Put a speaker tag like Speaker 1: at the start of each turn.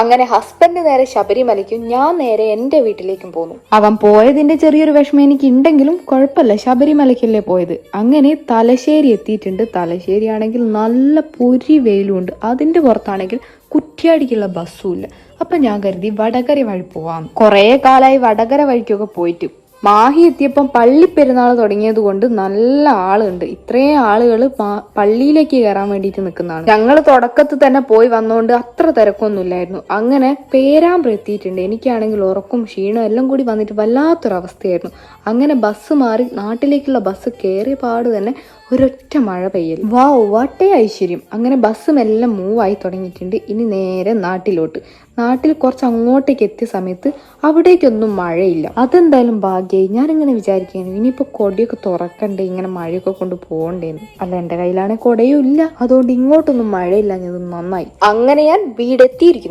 Speaker 1: അങ്ങനെ ഹസ്ബൻഡ് നേരെ ശബരിമലയ്ക്കും ഞാൻ നേരെ എന്റെ വീട്ടിലേക്കും പോന്നു.
Speaker 2: അവൻ പോയതിന്റെ ചെറിയൊരു വിഷമം എനിക്ക് ഉണ്ടെങ്കിലും കുഴപ്പമില്ല ശബരിമലയ്ക്കല്ലേ പോയത്. അങ്ങനെ തലശ്ശേരി എത്തിയിട്ടുണ്ട്. തലശ്ശേരി ആണെങ്കിൽ നല്ല പൊരി വെയിലുണ്ട്. അതിന്റെ പുറത്താണെങ്കിൽ കുറ്റിയാടിക്കുള്ള ബസ്സും ഇല്ല. അപ്പൊ ഞാൻ കരുതി വടകര വഴി പോവാം. കുറേ കാലമായി വടകര വഴിക്കൊക്കെ പോയിട്ട് മാഹി എത്തിയപ്പം പള്ളി പെരുന്നാൾ തുടങ്ങിയത് കൊണ്ട് നല്ല ആളുണ്ട്. ഇത്രയും ആളുകൾ പള്ളിയിലേക്ക് കയറാൻ വേണ്ടിയിട്ട് നിൽക്കുന്നതാണ്. ഞങ്ങൾ തുടക്കത്തിൽ തന്നെ പോയി വന്നുകൊണ്ട് അത്ര തിരക്കൊന്നുമില്ലായിരുന്നു. അങ്ങനെ പേരാമ്പ്ര എത്തിയിട്ടുണ്ട്. എനിക്കാണെങ്കിൽ ഉറക്കും ക്ഷീണം എല്ലാം കൂടി വന്നിട്ട് വല്ലാത്തൊരവസ്ഥയായിരുന്നു. അങ്ങനെ ബസ് മാറി നാട്ടിലേക്കുള്ള ബസ് കയറിയ പാട് തന്നെ ഒരൊറ്റ മഴ പെയ്യൽ വാ വട്ടേ ഐശ്വര്യം. അങ്ങനെ ബസ്സും എല്ലാം മൂവ് ആയി തുടങ്ങിയിട്ടുണ്ട്. ഇനി നേരെ നാട്ടിലോട്ട്. നാട്ടിൽ കുറച്ച് അങ്ങോട്ടേക്ക് എത്തിയ സമയത്ത് അവിടേക്കൊന്നും മഴയില്ല. അതെന്തായാലും ഭാഗ്യമായി ഞാനിങ്ങനെ വിചാരിക്കുകയാണ് ഇനിയിപ്പോൾ കൊടിയൊക്കെ തുറക്കണ്ടേ ഇങ്ങനെ മഴയൊക്കെ കൊണ്ട് പോകണ്ടേന്ന് അല്ല എന്റെ കയ്യിലാണെങ്കിൽ കൊടയും ഇല്ല. അതുകൊണ്ട് ഇങ്ങോട്ടൊന്നും മഴയില്ല നന്നായി.
Speaker 1: അങ്ങനെ ഞാൻ വീടെത്തിയിരിക്കുന്നു.